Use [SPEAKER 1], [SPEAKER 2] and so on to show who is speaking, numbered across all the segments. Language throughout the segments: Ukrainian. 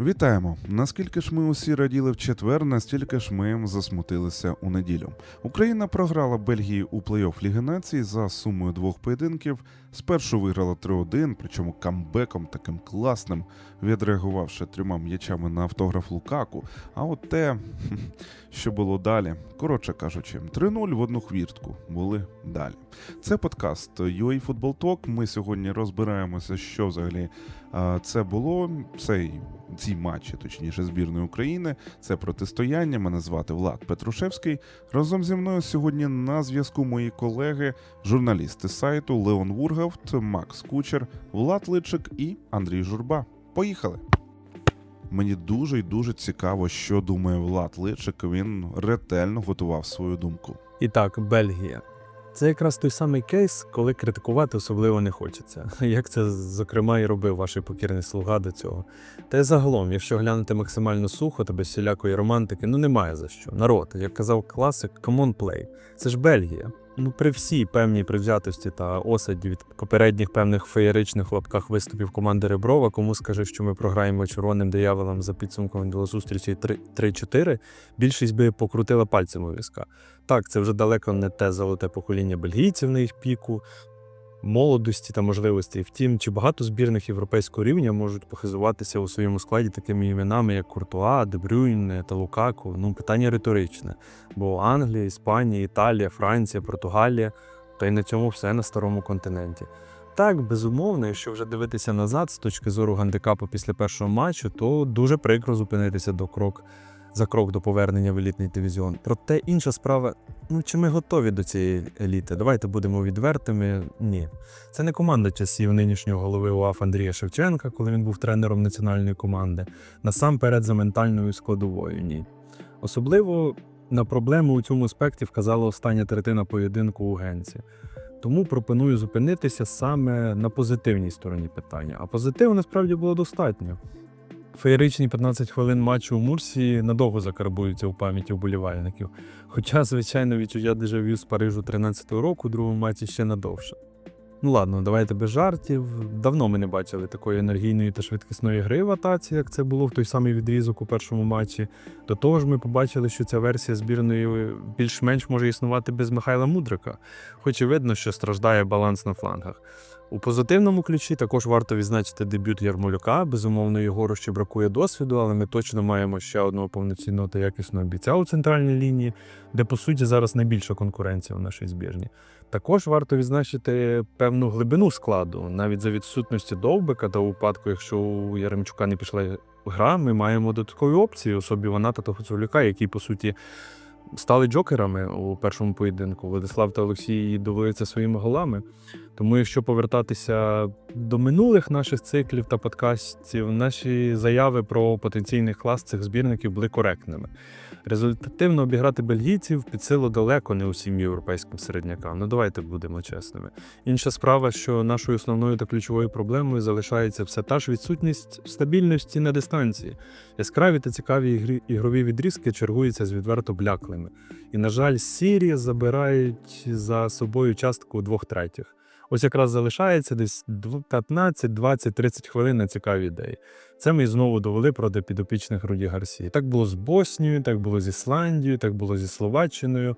[SPEAKER 1] Вітаємо! Наскільки ж ми усі раділи в четвер, настільки ж ми засмутилися у неділю. Україна програла Бельгії у плей-офф Ліги Націй за сумою двох поєдинків. Спершу виграла 3-1, причому камбеком таким класним, відреагувавши трьома м'ячами на автограф Лукаку. А от те, що було далі, коротше кажучи, 3-0 в одну хвіртку були далі. Це подкаст UA Football Talk. Ми сьогодні розбираємося, що взагалі це було. Цей ці матчі, точніше, збірної України. Це протистояння. Мене звати Влад Петрушевський. Разом зі мною сьогодні на зв'язку мої колеги, журналісти сайту Леон Вургавт, Макс Кучер, Влад Личик і Андрій Журба. Поїхали! Мені дуже і дуже цікаво, що думає Влад Личик. Він ретельно готував свою думку.
[SPEAKER 2] І так, Бельгія. Це якраз той самий кейс, коли критикувати особливо не хочеться. Як це, зокрема, і робив ваш покірний слуга до цього. Та й загалом, якщо глянути максимально сухо та без всілякої романтики, ну немає за що. Народ, як казав класик, play. Це ж Бельгія. Ну, при всій певній привзятості та осаді від попередніх певних феєричних лапках виступів команди Реброва, кому скаже, що ми програємо червоним дияволам за підсумком до зустрічі 3-4, більшість би покрутила пальцем у візка. Так, це вже далеко не те золоте покоління бельгійців на їх піку, молодості та можливостей. Втім, чи багато збірних європейського рівня можуть похизуватися у своєму складі такими іменами, як Куртуа, Дебрюйн та Лукаку? Ну, питання риторичне. Бо Англія, Іспанія, Італія, Франція, Португалія, та й на цьому все на старому континенті. Так, безумовно, якщо вже дивитися назад з точки зору гандикапу після першого матчу, то дуже прикро зупинитися до крок за крок до повернення в елітний дивізіон. Проте інша справа, ну чи ми готові до цієї еліти? Давайте будемо відвертими. Ні, це не команда часів нинішнього голови УАФ Андрія Шевченка, коли він був тренером національної команди. Насамперед за ментальною складовою. Ні. Особливо на проблему у цьому аспекті вказала остання третина поєдинку у Генці. Тому пропоную зупинитися саме на позитивній стороні питання. А позитиву насправді було достатньо. Феєричні 15 хвилин матчу у Мурсії надовго закарбуються у пам'яті вболівальників. Хоча, звичайно, відчуття дежавю з Парижу 13-го року у другому матчі ще надовше. Ну ладно, давайте без жартів. Давно ми не бачили такої енергійної та швидкісної гри в атаці, як це було в той самий відрізок у першому матчі. До того ж, ми побачили, що ця версія збірної більш-менш може існувати без Михайла Мудрика, хоч і видно, що страждає баланс на флангах. У позитивному ключі також варто відзначити дебют Ярмолюка. Безумовно, його ще бракує досвіду, але ми точно маємо ще одного повноцінного та якісного бійця у центральній лінії, де по суті зараз найбільша конкуренція в нашій збірні. Також варто відзначити певну глибину складу, навіть за відсутності довбика та у випадку, якщо у Яремчука не пішла гра, ми маємо додаткові опції особі Ваната та Гуцулюка, які по суті. Стали джокерами у першому поєдинку. Владислав та Олексій довелися своїми голами. Тому, якщо повертатися до минулих наших циклів та подкастів, наші заяви про потенційний клас цих збірників були коректними. Результативно обіграти бельгійців під силу далеко не усім європейським середнякам. Ну давайте будемо чесними. Інша справа, що нашою основною та ключовою проблемою залишається все та ж відсутність стабільності на дистанції. Яскраві та цікаві ігри, ігрові відрізки чергуються з відверто бляклими. І, на жаль, сірі забирають за собою частку двох третіх. Ось якраз залишається десь 15, 20, 30 хвилин на цікаві ідеї. Це ми знову довели проти підопічних Руді Гарсії. Так було з Боснією, так було з Ісландією, так було зі Словаччиною.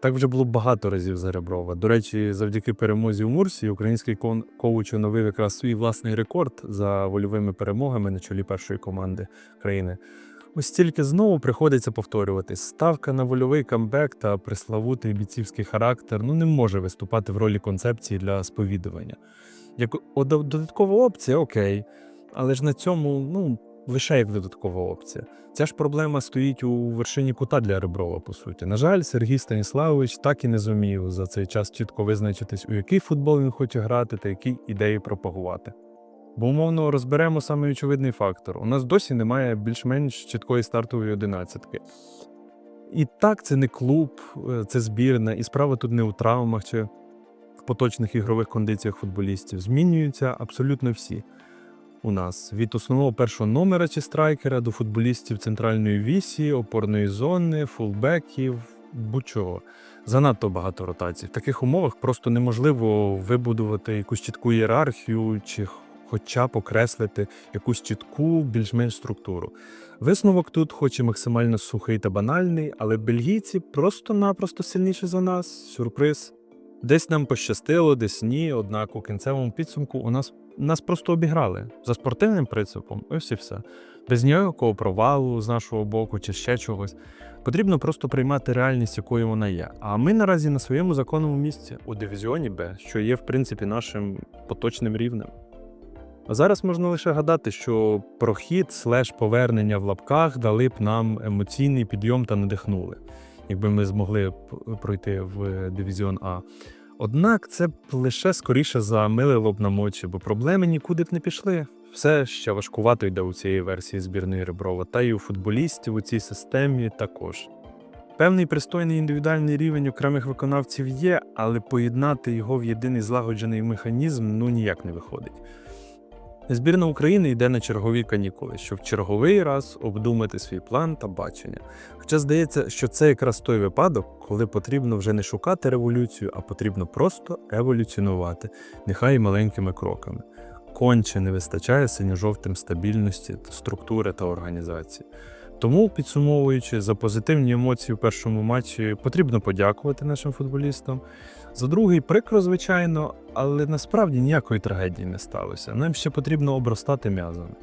[SPEAKER 2] Так вже було багато разів за Реброва. До речі, завдяки перемозі у Мурсі український кон- коуч оновив якраз свій власний рекорд за вольовими перемогами на чолі першої команди країни. Ось тільки знову приходиться повторювати: ставка на вольовий камбек та преславутий бійцівський характер ну не може виступати в ролі концепції для сповідування. Як додаткова опція, окей, але ж на цьому ну лише як додаткова опція. Ця ж проблема стоїть у вершині кута для Реброва, по суті. На жаль, Сергій Станіславович так і не зумів за цей час чітко визначитись, у який футбол він хоче грати та які ідеї пропагувати. Бо умовно розберемо саме очевидний фактор. У нас досі немає більш-менш чіткої стартової одинадцятки. І так, це не клуб, е, це збірна, і справа тут не у травмах чи в поточних ігрових кондиціях футболістів. Змінюються абсолютно всі у нас від основного першого номера чи страйкера до футболістів центральної вісі, опорної зони, фулбеків, будь-чого. Занадто багато ротацій. В таких умовах просто неможливо вибудувати якусь чітку ієрархію чи хоча б окреслити якусь чітку, більш-менш структуру. Висновок тут, хоч і максимально сухий та банальний, але бельгійці просто-напросто сильніші за нас. Сюрприз. Десь нам пощастило, десь ні. Однак у кінцевому підсумку у нас нас просто обіграли за спортивним принципом. Ось і все. Без ніякого провалу з нашого боку чи ще чогось. Потрібно просто приймати реальність, якою вона є. А ми наразі на своєму законному місці у дивізіоні Б, що є в принципі нашим поточним рівнем. А зараз можна лише гадати, що прохід слеш повернення в лапках дали б нам емоційний підйом та надихнули, якби ми змогли пройти в дивізіон А. Однак це б лише скоріше замилило б нам очі, бо проблеми нікуди б не пішли. Все ще важкувато йде у цієї версії збірної Реброва, та й у футболістів у цій системі також. Певний пристойний індивідуальний рівень окремих виконавців є, але поєднати його в єдиний злагоджений механізм ну ніяк не виходить. Збірна України йде на чергові канікули, щоб черговий раз обдумати свій план та бачення. Хоча здається, що це якраз той випадок, коли потрібно вже не шукати революцію, а потрібно просто еволюціонувати, нехай і маленькими кроками. Конче не вистачає синьо-жовтим стабільності, структури та організації. Тому, підсумовуючи, за позитивні емоції в першому матчі потрібно подякувати нашим футболістам. За другий прикро, звичайно, але насправді ніякої трагедії не сталося. Нам ще потрібно обростати м'язами.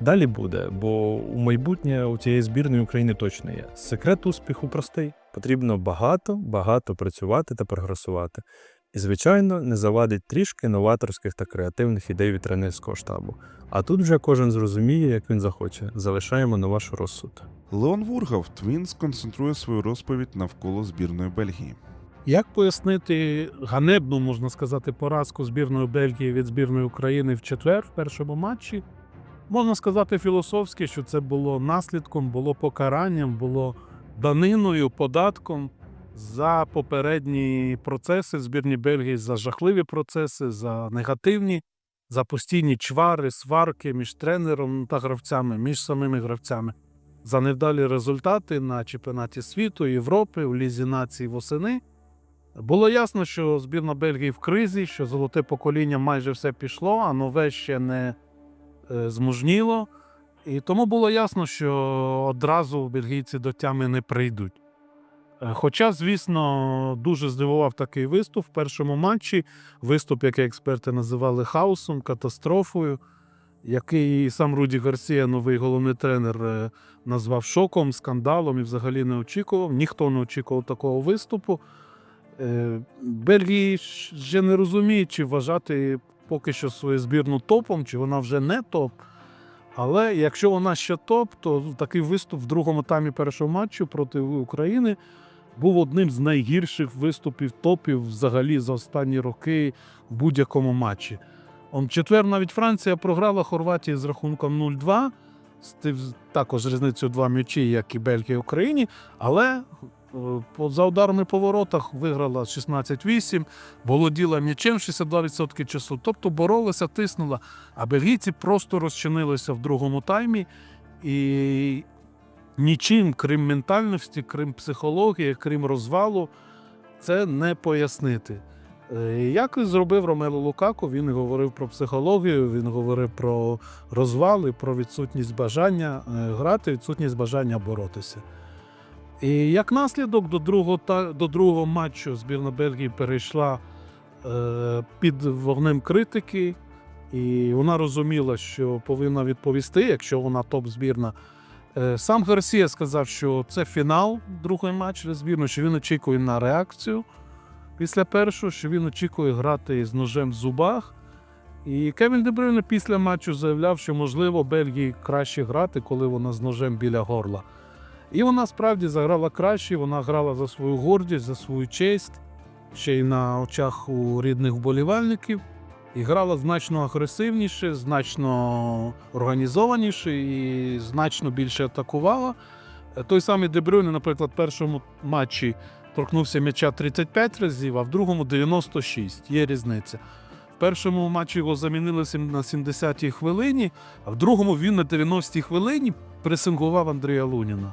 [SPEAKER 2] Далі буде, бо у майбутнє у цієї збірної України точно є. Секрет успіху простий. Потрібно багато, багато працювати та прогресувати. І, звичайно, не завадить трішки новаторських та креативних ідей від тренерського штабу. А тут вже кожен зрозуміє, як він захоче. Залишаємо на ваш розсуд.
[SPEAKER 1] Леон Вургав Твін сконцентрує свою розповідь навколо збірної Бельгії.
[SPEAKER 3] Як пояснити ганебну, можна сказати, поразку збірної Бельгії від збірної України в четвер в першому матчі? Можна сказати філософськи, що це було наслідком, було покаранням, було даниною, податком за попередні процеси збірні Бельгії, за жахливі процеси, за негативні, за постійні чвари, сварки між тренером та гравцями, між самими гравцями, за невдалі результати на чемпіонаті світу, Європи, у Лізі націй восени. Було ясно, що збірна Бельгії в кризі, що золоте покоління майже все пішло, а нове ще не е, змужніло. І тому було ясно, що одразу бельгійці до тями не прийдуть. Е, Хоча, звісно, дуже здивував такий виступ в першому матчі. Виступ, який експерти називали хаосом, катастрофою, який сам Руді Гарсія, новий головний тренер, е, назвав шоком, скандалом і взагалі не очікував. Ніхто не очікував такого виступу. Е, Бельгії вже не розуміють, чи вважати поки що свою збірну топом, чи вона вже не топ. Але якщо вона ще топ, то такий виступ в другому таймі першого матчу проти України був одним з найгірших виступів топів взагалі за останні роки в будь-якому матчі. Он четвер навіть Франція програла Хорватії з рахунком 0-2, з також різницею два м'ячі, як і Бельгія Україні, але е, за ударами по воротах виграла 16-8, володіла м'ячем 62% часу. Тобто боролася, тиснула. А бельгійці просто розчинилися в другому таймі і нічим, крім ментальності, крім психології, крім розвалу, це не пояснити. Е, Як і зробив Ромело Лукако, він говорив про психологію, він говорив про розвали, про відсутність бажання е, грати, відсутність бажання боротися. І як наслідок до другого, до другого матчу збірна Бельгії перейшла е, під вогнем критики, і вона розуміла, що повинна відповісти, якщо вона топ-збірна. Е, сам Гарсія сказав, що це фінал другої матчу збірної, що він очікує на реакцію після першого, що він очікує грати з ножем в зубах. І Кевін Дебрюйне після матчу заявляв, що можливо Бельгії краще грати, коли вона з ножем біля горла. І вона справді заграла краще, вона грала за свою гордість, за свою честь, ще й на очах у рідних вболівальників. І грала значно агресивніше, значно організованіше і значно більше атакувала. Е, Той самий Дебрюйне, наприклад, в першому матчі торкнувся м'яча 35 разів, а в другому 96. Є різниця. В першому матчі його замінили на 70-й хвилині, а в другому він на 90-й хвилині пресингував Андрія Луніна.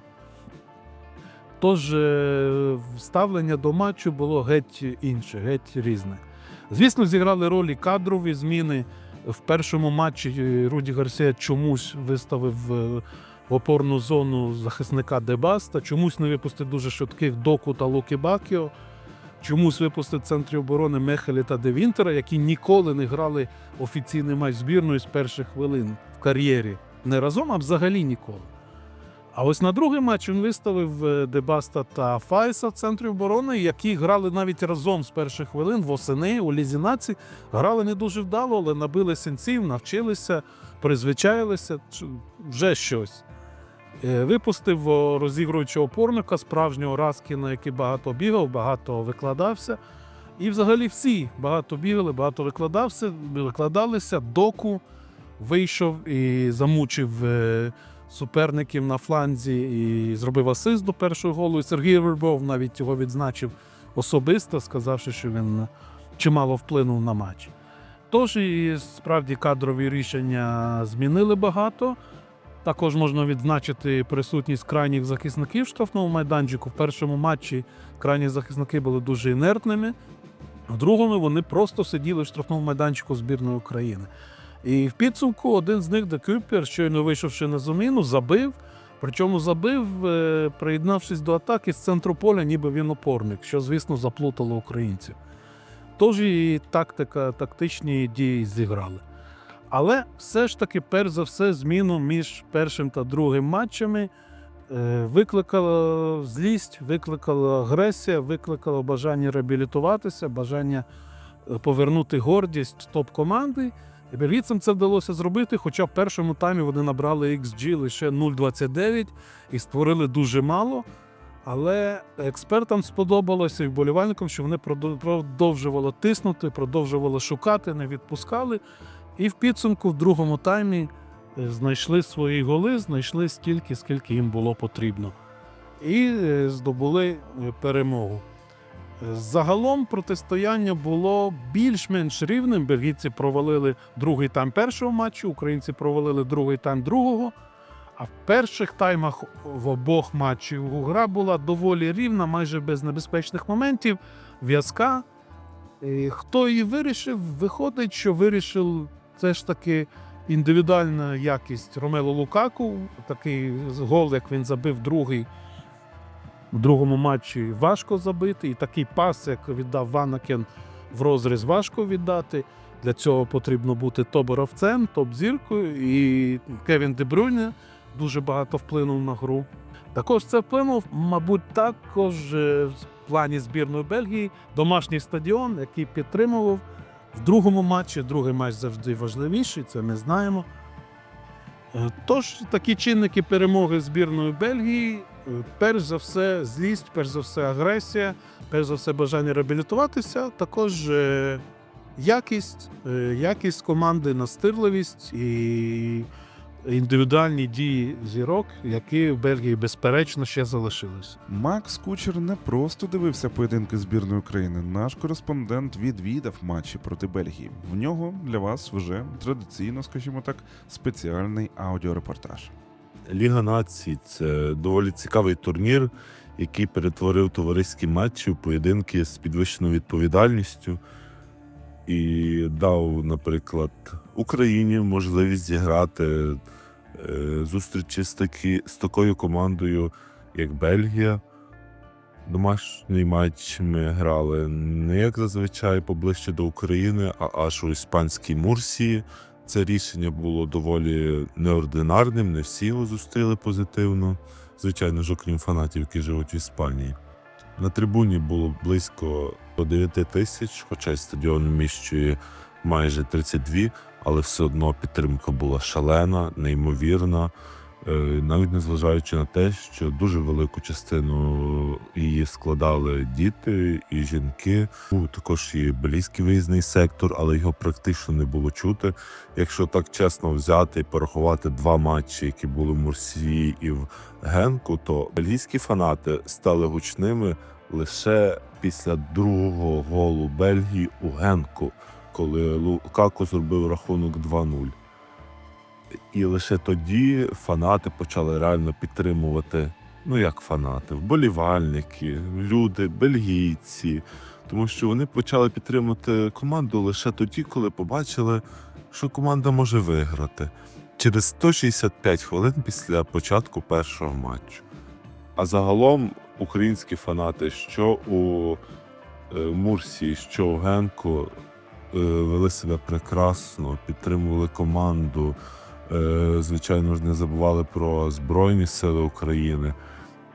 [SPEAKER 3] Тож е, ставлення до матчу було геть інше, геть різне. Звісно, зіграли ролі кадрові зміни. В першому матчі е, Руді Гарсія чомусь виставив е, опорну зону захисника Дебаста, чомусь не випустив дуже швидких Доку та Луки Бакіо, чомусь випустив центрі оборони Мехелі та Девінтера, які ніколи не грали офіційний матч збірної з перших хвилин в кар'єрі. Не разом, а взагалі ніколи. А ось на другий матч він виставив е, Дебаста та Файса в центрі оборони, які грали навіть разом з перших хвилин восени у Лізі націй. Грали не дуже вдало, але набили сенсів, навчилися, призвичаїлися. Вже щось. Е, Випустив розігруючого опорника, справжнього Раскіна, який багато бігав, багато викладався. І взагалі всі багато бігали, багато викладався, викладалися. Доку вийшов і замучив е, суперників на фланзі і зробив асист до першого голу. І Сергій Вербов навіть його відзначив особисто, сказавши, що він чимало вплинув на матч. Тож і справді кадрові рішення змінили багато. Також можна відзначити присутність крайніх захисників в штрафному майданчику. В першому матчі крайні захисники були дуже інертними, в другому вони просто сиділи в штрафному майданчику збірної України. І в підсумку один з них, де Кюпер, щойно вийшовши на заміну, забив. Причому забив, е, приєднавшись до атаки з центру поля, ніби він опорник, що, звісно, заплутало українців. Тож і тактика, тактичні дії зіграли. Але все ж таки, перш за все, зміну між першим та другим матчами е, викликала злість, викликала агресія, викликало бажання реабілітуватися, бажання е, повернути гордість топ-команди. Бельгійцям це вдалося зробити, хоча в першому таймі вони набрали XG лише 0,29 і створили дуже мало. Але експертам сподобалося і вболівальникам, що вони продовжували тиснути, продовжували шукати, не відпускали. І в підсумку в другому таймі е, знайшли свої голи, знайшли стільки, скільки їм було потрібно. І е, здобули е, перемогу. Загалом протистояння було більш-менш рівним. Бельгійці провалили другий тайм першого матчу, українці провалили другий тайм другого. А в перших таймах в обох матчів гра була доволі рівна, майже без небезпечних моментів, в'язка. І Хто її вирішив? Виходить, що вирішив це ж таки індивідуальна якість Ромело Лукаку. Такий гол, як він забив другий в другому матчі, важко забити. І такий пас, як віддав Ванакен в розріз, важко віддати. Для цього потрібно бути топ-гравцем, топ-зіркою. І Кевін Дебрюйне дуже багато вплинув на гру. Також це вплинув, мабуть, також е, в плані збірної Бельгії домашній стадіон, який підтримував в другому матчі. Другий матч завжди важливіший, це ми знаємо. Е, Тож такі чинники перемоги збірної Бельгії, перш за все, злість, перш за все, агресія, перш за все, бажання реабілітуватися, також е, якість, е, якість команди, настирливість і індивідуальні дії зірок, які в Бельгії безперечно ще залишилися.
[SPEAKER 1] Макс Кучер не просто дивився поєдинки збірної України. Наш кореспондент відвідав матчі проти Бельгії. В нього для вас вже традиційно, скажімо так, спеціальний аудіорепортаж.
[SPEAKER 4] Ліга націй це доволі цікавий турнір, який перетворив товариські матчі в поєдинки з підвищеною відповідальністю і дав, наприклад, Україні можливість зіграти е, зустрічі з, такі, з такою командою, як Бельгія. Домашній матч ми грали не як зазвичай поближче до України, а аж у іспанській Мурсії. Це рішення було доволі неординарним, не всі його зустріли позитивно. Звичайно ж, окрім фанатів, які живуть в Іспанії. На трибуні було близько 9 тисяч, хоча й стадіон вміщує майже 32, але все одно підтримка була шалена, неймовірна. Е, Навіть незважаючи на те, що дуже велику частину її складали діти і жінки. Був також і белійський виїзний сектор, але його практично не було чути. Якщо так чесно взяти і порахувати два матчі, які були в Мурсії і в Генку, то бельгійські фанати стали гучними лише після другого голу Бельгії у Генку, коли Лукако зробив рахунок 2-0. І лише тоді фанати почали реально підтримувати. Ну як фанати, вболівальники, люди, бельгійці, тому що вони почали підтримувати команду лише тоді, коли побачили, що команда може виграти через 165 хвилин після початку першого матчу. А загалом українські фанати, що у е, Мурсі, що у Генку, е, вели себе прекрасно, підтримували команду. Е, Звичайно ж, не забували про Збройні Сили України.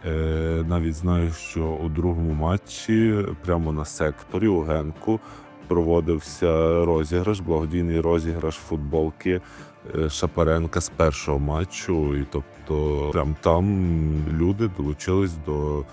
[SPEAKER 4] Е, Навіть знаю, що у другому матчі, прямо на секторі у Генку, проводився розіграш, благодійний розіграш футболки е, Шапаренка з першого матчу. І тобто, прям там люди долучились до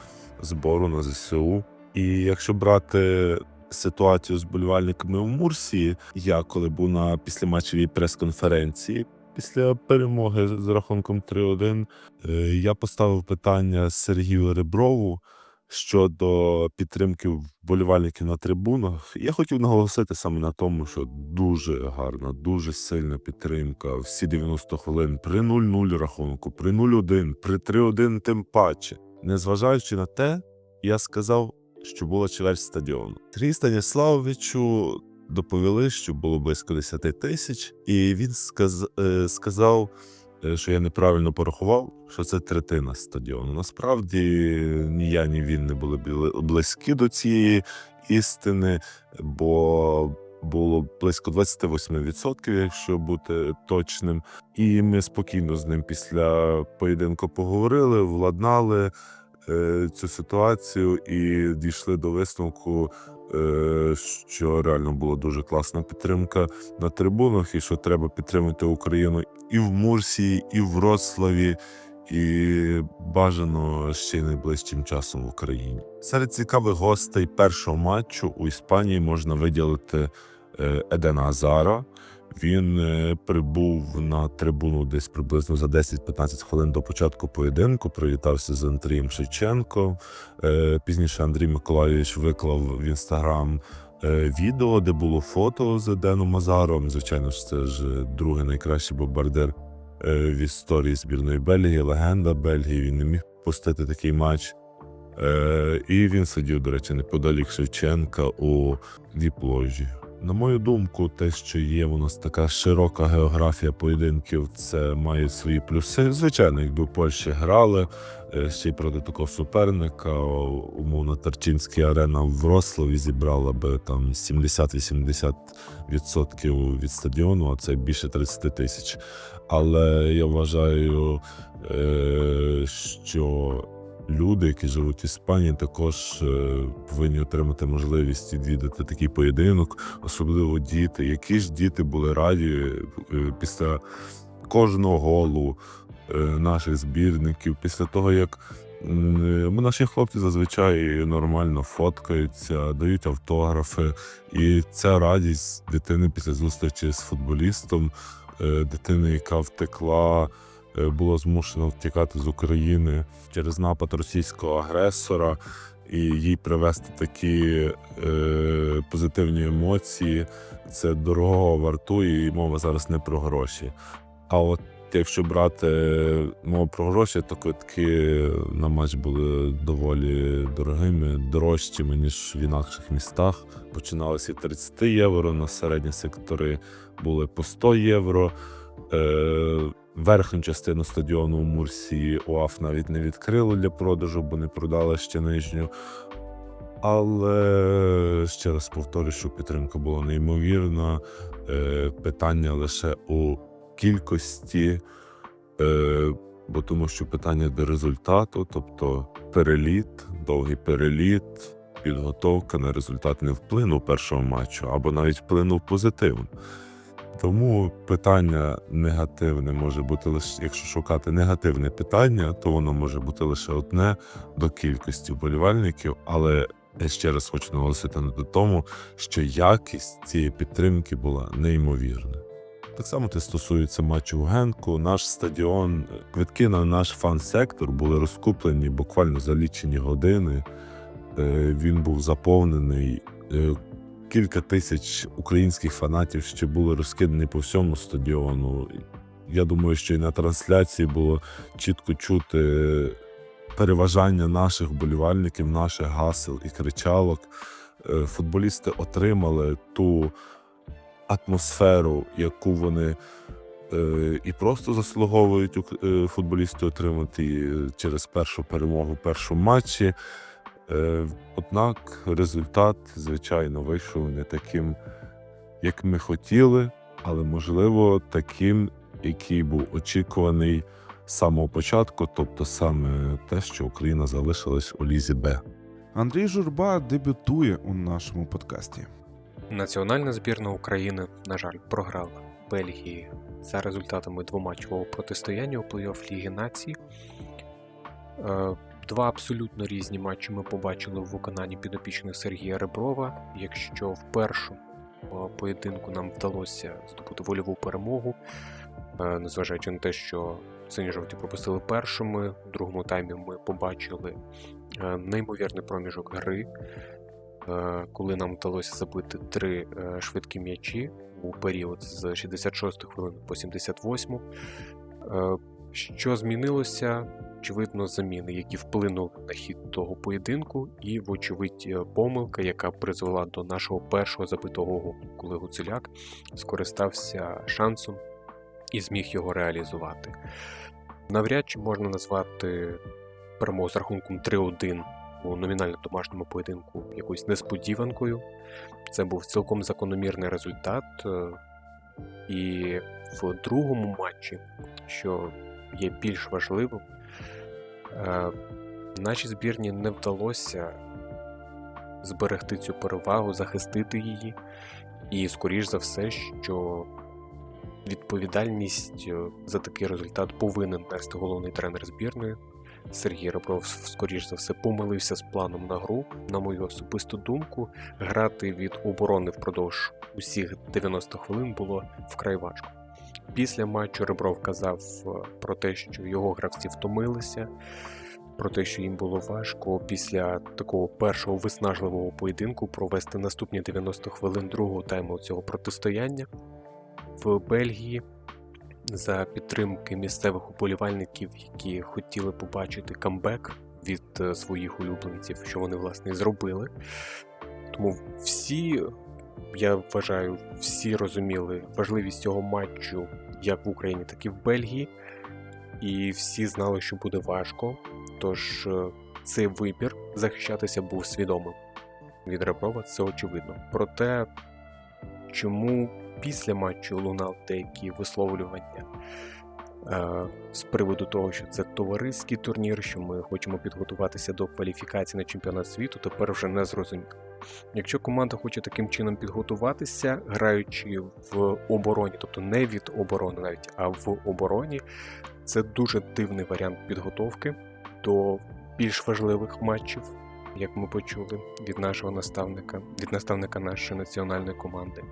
[SPEAKER 4] збору на ЗСУ. І якщо брати ситуацію з болівальниками у Мурсії, я коли був на післяматчевій прес-конференції після перемоги з рахунком 3-1, е, я поставив питання Сергію Реброву щодо підтримки вболівальників на трибунах. Я хотів наголосити саме на тому, що дуже гарна, дуже сильна підтримка. Всі 90 хвилин при 0-0 рахунку, при 0-1, при 3-1 тим паче. Незважаючи на те, я сказав, що була чверть стадіону. Сергій Станіславовичу доповіли, що було близько 10 тисяч, і він сказ... е, сказав, е, що я неправильно порахував, що це третина стадіону. Насправді ні я, ні він не були близькі до цієї істини, бо було близько 28%, якщо бути точним. І ми спокійно з ним після поєдинку поговорили, владнали е, цю ситуацію і дійшли до висновку, що реально була дуже класна підтримка на трибунах, і що треба підтримати Україну і в Мурсії, і в Вроцлаві, і бажано ще найближчим часом в Україні. Серед цікавих гостей першого матчу у Іспанії можна виділити е, Едена Азара. Він е, прибув на трибуну десь приблизно за 10-15 хвилин до початку поєдинку. Привітався з Андрієм Шевченко. Е, Пізніше Андрій Миколайович виклав в інстаграм е, відео, де було фото з Еденом Азаром. Звичайно ж, це ж другий найкращий бомбардир в історії збірної Бельгії, легенда Бельгії. Він не міг пустити такий матч. І він сидів, до речі, неподалік Шевченка у віп-ложі. На мою думку, те, що є у нас така широка географія поєдинків, це має свої плюси. Звичайно, якби в Польщі грали е, ще й проти такого суперника, умовно Тарчинська арена в Врославі зібрала би там 70-80% від стадіону, а це більше 30 тисяч. Але я вважаю, е, що люди, які живуть в Іспанії, також е, повинні отримати можливість відвідати такий поєдинок, особливо діти. Які ж діти були раді е, після кожного голу е, наших збірників, після того як. Наші хлопці зазвичай нормально фоткаються, дають автографи, і ця радість дитини після зустрічі з футболістом, дитини, яка втекла е, була змушена втікати з України через напад російського агресора, і їй привести такі е, позитивні емоції. Це дорого вартує, і мова зараз не про гроші. А от якщо брати мову про гроші, то квитки на матч були доволі дорогими, дорожчими, ніж в інакших містах. Починалися від 30 євро, на середні сектори були по 100 євро. Е, верхню частину стадіону у Мурсі УАФ навіть не відкрили для продажу, бо не продали ще нижню. Але ще раз повторюю, що підтримка була неймовірна. Е, питання лише у кількості, е, бо тому що питання до результату, тобто переліт, довгий переліт, підготовка на результат не вплинув першого матчу, або навіть вплинув позитивно. Тому питання негативне може бути лише, якщо шукати негативне питання, то воно може бути лише одне до кількості вболівальників. Але я ще раз хочу наголосити на тому, що якість цієї підтримки була неймовірна. Так само це стосується матчу в Генку. Наш стадіон, квитки на наш фан-сектор були розкуплені буквально за лічені години. Е, Він був заповнений. Кілька тисяч українських фанатів ще були розкидані по всьому стадіону. Я думаю, що і на трансляції було чітко чути переважання наших вболівальників, наших гасел і кричалок. Е, Футболісти отримали ту атмосферу, яку вони е, і просто заслуговують е, футболісти отримати через першу перемогу в першому матчі. Е, Однак результат, звичайно, вийшов не таким, як ми хотіли, але можливо таким, який був очікуваний з самого початку, тобто саме те, що Україна залишилась у лізі Б.
[SPEAKER 1] Андрій Журба дебютує у нашому подкасті.
[SPEAKER 5] Національна збірна України, на жаль, програла Бельгії за результатами двоматчевого протистояння у плей-офф Ліги Націй. Два абсолютно різні матчі ми побачили в виконанні підопічних Сергія Реброва. Якщо в першому е, поєдинку нам вдалося здобути вольову перемогу, е, незважаючи на те, що сині-жовті пропустили першими, в другому таймі ми побачили е, неймовірний проміжок гри, коли нам вдалося забити три швидкі м'ячі у період з 66 хвилини по 78. Е, Що змінилося? Очевидно, заміни, які вплинули на хід того поєдинку, і, вочевидь, е, помилка, яка призвела до нашого першого забитого коли Гуцуляк скористався шансом і зміг його реалізувати. Навряд чи можна назвати перемогу з рахунком 3-1 у номінально домашньому поєдинку якоюсь несподіванкою. Це був цілком закономірний результат. е, І в другому матчі, що є більш важливим, нашій збірні не вдалося зберегти цю перевагу, захистити її. І, скоріш за все, що відповідальність е, за такий результат повинен нести головний тренер збірної. Сергій Ребров, скоріш за все, помилився з планом на гру. На мою особисту думку, грати від оборони впродовж усіх 90 хвилин було вкрай важко. Після матчу Ребров казав е, про те, що його гравці втомилися, про те, що їм було важко після такого першого виснажливого поєдинку провести наступні 90 хвилин другого тайму цього протистояння в Бельгії за підтримки місцевих уболівальників, які хотіли побачити камбек від е, своїх улюбленців, що вони власне і зробили. Тому всі, я вважаю, всі розуміли важливість цього матчу як в Україні, так і в Бельгії. І всі знали, що буде важко. Тож е, цей вибір захищатися був свідомим. Від Реброва це очевидно. Проте, чому після матчу лунав деякі висловлювання е, з приводу того, що це товариський турнір, що ми хочемо підготуватися до кваліфікації на чемпіонат світу, тепер вже не зрозуміло. Якщо команда хоче таким чином підготуватися, граючи в обороні, тобто не від оборони навіть, а в обороні, це дуже дивний варіант підготовки до більш важливих матчів, як ми почули від нашого наставника, від наставника нашої національної команди.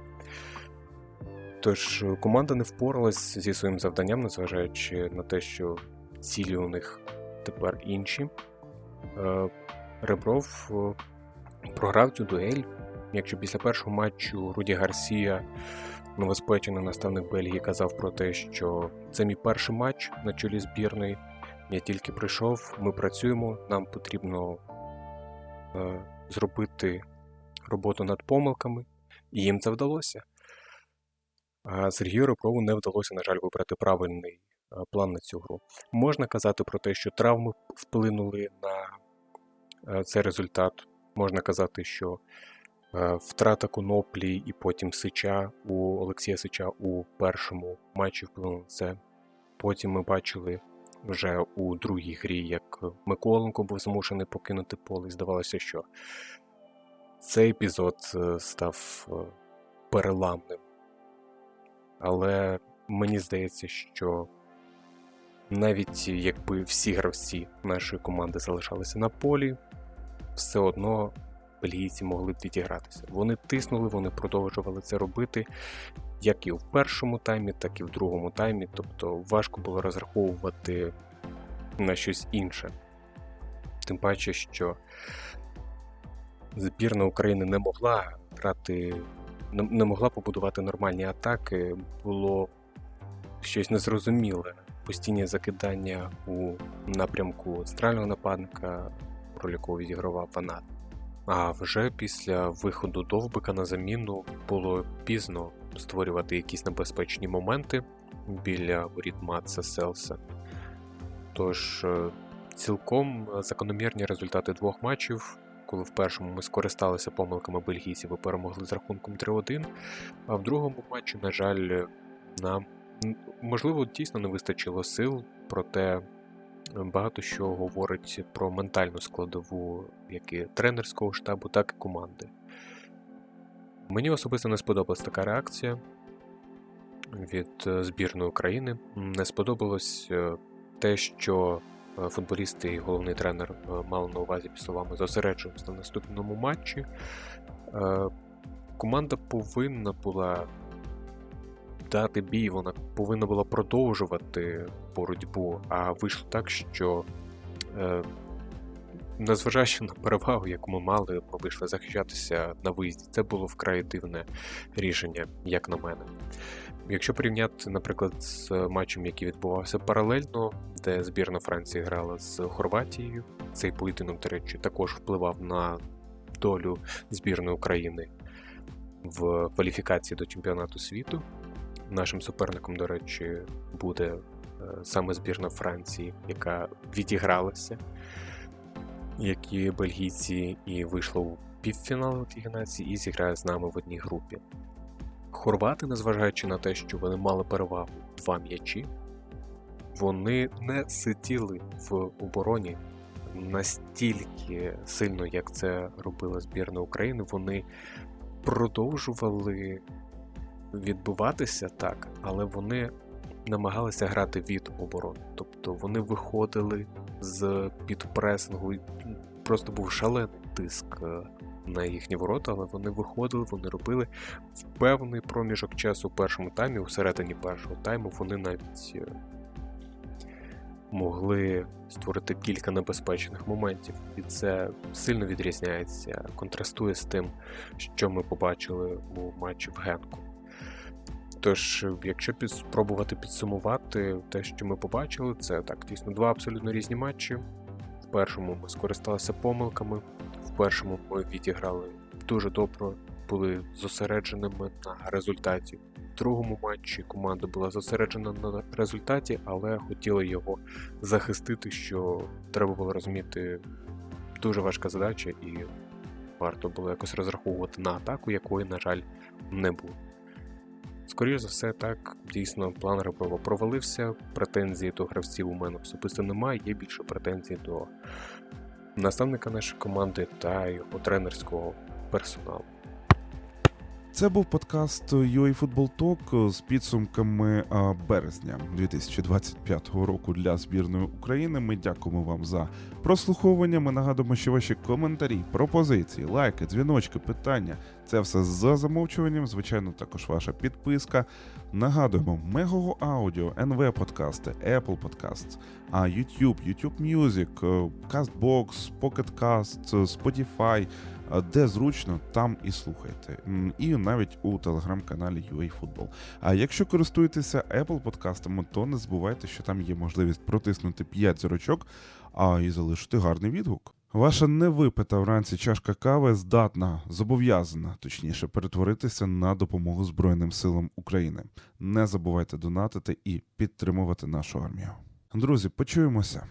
[SPEAKER 5] Тож е, команда не впоралась зі своїм завданням, незважаючи на те, що цілі у них тепер інші. Е, Ребров е, програв цю дуель. Якщо після першого матчу Руді Гарсія, новоспечений наставник Бельгії, казав про те, що це мій перший матч на чолі збірної. Я тільки прийшов, ми працюємо, нам потрібно е, зробити роботу над помилками, і їм це вдалося. А Сергію Реброву не вдалося, на жаль, вибрати правильний е, план на цю гру. Можна казати про те, що травми вплинули на е, цей результат. Можна казати, що е, втрата коноплі і потім Сича у Олексія Сича у першому матчі вплинула це. Потім ми бачили вже у другій грі, як Миколенко був змушений покинути поле. І здавалося, що цей епізод е, став е, переламним. Але мені здається, що навіть якби всі гравці нашої команди залишалися на полі, все одно бельгійці могли б відігратися. Вони тиснули, вони продовжували це робити як і в першому таймі, так і в другому таймі. Тобто важко було розраховувати на щось інше. Тим паче, що збірна України не могла грати, не могла побудувати нормальні атаки, було щось незрозуміле. Постійні закидання у напрямку центрального нападника, якого відігравав Ванат. А вже після виходу довбика на заміну було пізно створювати якісь небезпечні моменти біля воріт Матса Селса. Тож, е, цілком закономірні результати двох матчів. Коли в першому ми скористалися помилками бельгійців і перемогли з рахунком 3-1, а в другому матчі, на жаль, нам можливо дійсно не вистачило сил, проте багато що говорить про ментальну складову як і тренерського штабу, так і команди. Мені особисто не сподобалась така реакція від е, збірної України. Не сподобалось е, те, що е, футболісти і головний тренер мали на увазі під словами зосереджуємося на наступному матчі. Команда повинна була дати бій, вона повинна була продовжувати боротьбу, а вийшло так, що е, незважаючи на перевагу, яку ми мали, ми вийшли захищатися на виїзді. Це було вкрай дивне рішення, як на мене. Якщо порівняти, наприклад, з матчем, який відбувався паралельно, де збірна Франції грала з Хорватією, цей поєдинок, до речі, також впливав на долю збірної України в кваліфікації до чемпіонату світу. Нашим суперником, до речі, буде е, саме збірна Франції, яка відігралася, як і бельгійці, і вийшла у півфінал Ліги Націй і зіграє з нами в одній групі. Хорвати, незважаючи на те, що вони мали перевагу два м'ячі, вони не сиділи в обороні настільки сильно, як це робила збірна України. Вони продовжували відбиватися так, але вони намагалися грати від оборони. Тобто вони виходили з під пресингу, просто був шалений тиск е, на їхні ворота, але вони виходили, вони робили в певний проміжок часу у першому таймі, у середині першого тайму, вони навіть е, могли створити кілька небезпечних моментів, і це сильно відрізняється, контрастує з тим, що ми побачили у матчі в Генку. Тож, якщо спробувати підсумувати те, що ми побачили, це так, дійсно два абсолютно різні матчі. В першому ми скористалися помилками, в першому ми відіграли дуже добре, були зосередженими на результаті. В другому матчі команда була зосереджена на результаті, але хотіла його захистити, що треба було розуміти дуже важка задача, і варто було якось розраховувати на атаку, якої, на жаль, не було. Скоріше за все, так, дійсно, план Реброва провалився. Претензій до гравців у мене особисто немає, є більше претензій до наставника нашої команди та його тренерського персоналу.
[SPEAKER 1] Це був подкаст UA Talk з підсумками березня 2025 року для збірної України. Ми дякуємо вам за прослуховування. Ми нагадуємо, що ваші коментарі, пропозиції, лайки, дзвіночки, питання це все за замовчуванням. Звичайно, також ваша підписка. Нагадуємо, Мегого Аудіо, НВ Подкасти, Apple а YouTube, YouTube Music, е, CastBox, Pocket Cast, е, Spotify, де зручно, там і слухайте. І навіть у телеграм-каналі UA Football. А якщо користуєтеся Apple подкастами, то не забувайте, що там є можливість протиснути 5 зірочок, а і залишити гарний відгук. Ваша невипита вранці чашка кави здатна, зобов'язана, точніше, перетворитися на допомогу Збройним силам України. Не забувайте донатити і підтримувати нашу армію. Друзі, почуємося.